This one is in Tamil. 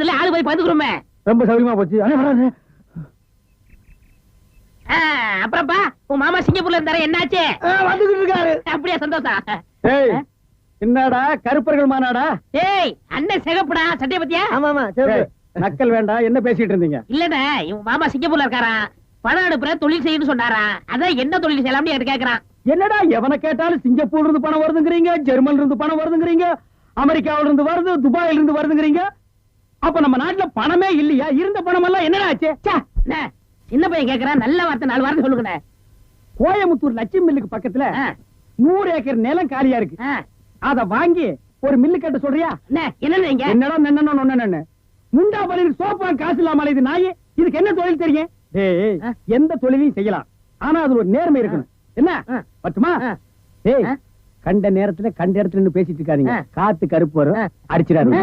நல்லதுல ஆளு போய் பதுக்குறோமே ரொம்ப சௌரியமா போச்சு. அப்புறம்ப்பா உன் மாமா சிங்கப்பூர்ல இருந்தாரு என்னாச்சு? வந்துகிட்டு இருக்காரு. அப்படியே சந்தோஷம் ஏய் என்னடா கருப்பர்கள் மாநாடா? ஏய் அண்ணன் சிகப்புடா சட்டைய பத்தியா? ஆமா ஆமா நக்கல் வேண்டாம் என்ன பேசிட்டு இருந்தீங்க? இல்லண்ணே இவன் மாமா சிங்கப்பூர்ல இருக்காராம் பணம் அனுப்புற தொழில் செய்யணும்னு சொன்னாராம் அதான் என்ன தொழில் செய்யலாம்னு என்கிட்ட கேக்குறான். என்னடா எவனை கேட்டாலும் சிங்கப்பூர்ல இருந்து பணம் வருதுங்கிறீங்க ஜெர்மன்ல இருந்து பணம் வருதுங்கிறீங்க அமெரிக்காவில இருந்து வருது துபாயில இருந்து வருதுங்கிறீங்க அப்ப நம்ம நாட்டுல பணமே இல்லையா? இருந்த பணம் எல்லாம் என்னடா ஆச்சு? சின்ன பையன் கேக்குறான் நல்ல வார்த்தை நாலு வார்த்தை சொல்லுங்கண்ணே. கோயம்புத்தூர் லட்சுமி மில்லுக்கு பக்கத்துல நூறு ஏக்கர் நிலம் காலியா இருக்கு. அத வாங்கி ஒரு மில்லு கட்ட சொல்றியா? இங்க? என்னடா ஒண்ணு முண்டா பலியில் சோப்பா காசு இல்லாம இது நாயே. இதுக்கு என்ன தொழில் தெரியும். எந்த தொழிலையும் செய்யலாம். ஆனா அது ஒரு நேர்மை இருக்கணும். என்ன. பட்டுமா. கண்ட நேரத்துல கண்ட இடத்துல நின்னு பேசிட்டு இருக்காதீங்க. காத்து கருப்பு வரும். அடிச்சிடாரு.